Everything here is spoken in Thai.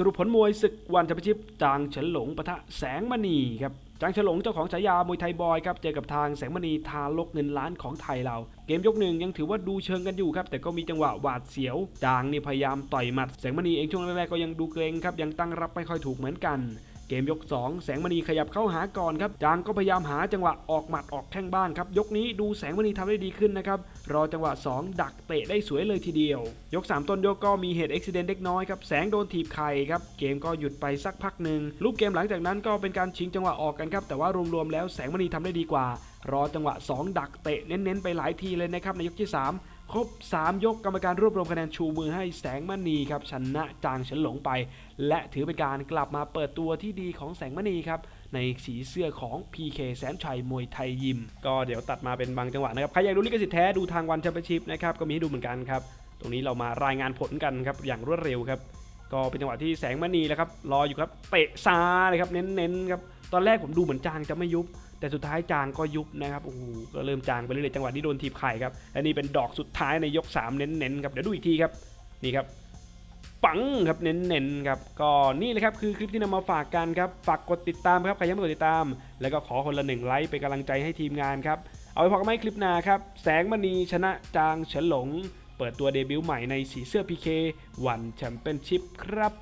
สรุปผลมวยศึกวันแชมเปี้ยนชิพจางเฉินหลงปะทะแสงมณีครับจางเฉินหลงเจ้าของฉายามวยไทยบอยครับเจอกับทางแสงมณีทาลกเงินล้านของไทยเรา เกมยกหนึ่งยังถือว่าดูเชิงกันอยู่ครับ แต่ก็มีจังหวะหวาดเสียว จางนี่พยายามต่อยหมัด แสงมณีเองช่วงแรกๆก็ยังดูเกรงครับยังตั้งรับไม่ค่อยถูกเหมือนกัน เกมยก 2 แสงมณีขยับเข้าหาก่อนครับจางก็พยายามหาจังหวะออกหมัดออกแข้งบ้านครับ ยกนี้ดูแสงมณีทำได้ดีขึ้นนะครับ รอจังหวะ 2 ดักเตะได้สวยเลยทีเดียว ยก 3 ต้นยกก็มีเหตุอุบิเหตุเล็กน้อยครับแสงโดนถีบไข่ครับเกมก็หยุดไปสักพักหนึ่งรูปเกมหลังจากนั้นก็เป็นการชิงจังหวะออกกันครับแต่ว่ารวมๆแล้วแสงมณีทำได้ดีกว่า รอจังหวะ 2 ดักเตะเน้นๆไปหลายทีเลยนะครับในยกที่ 3 ครบ 3 ยกกรรมการรวบรวมคะแนนชูมือให้แสงมณีครับชนะจางเฉินหลงไป และถือเป็นการกลับมาเปิดตัวที่ดีของแสงมณีครับในสีเสื้อของ PK แสนชัยมวยไทยยิม ก็เดี๋ยวตัดมาเป็นบางจังหวะนะครับ ใครอยากดูลิขสิทธิ์แท้ดูทางวันแชมเปี้ยนชิพนะครับก็มีให้ดูเหมือนกันครับ ตรงนี้เรามารายงานผลกันครับอย่างรวดเร็วครับ ก็เป็นจังหวะที่แสงมณีแล้วครับรออยู่ครับเตะซ้ายเลยครับเน้นๆครับตอนแรกผมดูเหมือนจางจะไม่ยุบ แต่สุดท้ายจางก็ยุบนะครับโอ้โหก็เริ่มจางไปเรื่อยๆจังหวะที่โดนทีบไข่ครับและนี่เป็นดอกสุดท้ายในยก 3 เน้นๆครับเดี๋ยวดูอีกทีครับนี่ครับปังครับเน้นๆครับก็นี่เลยครับคือคลิปที่นำมาฝากกันครับฝากกดติดตามครับใครยังไม่กดติดตาม แล้วก็ขอคนละหนึ่งไลค์เป็นกำลังใจให้ทีมงานครับเอาไปพอกันไหมคลิปหน้าครับแสงมณีชนะจางเฉินหลง เปิดตัวเดบิวต์ใหม่ในสีเสื้อ PK วันแชมเปี้ยนชิพครับ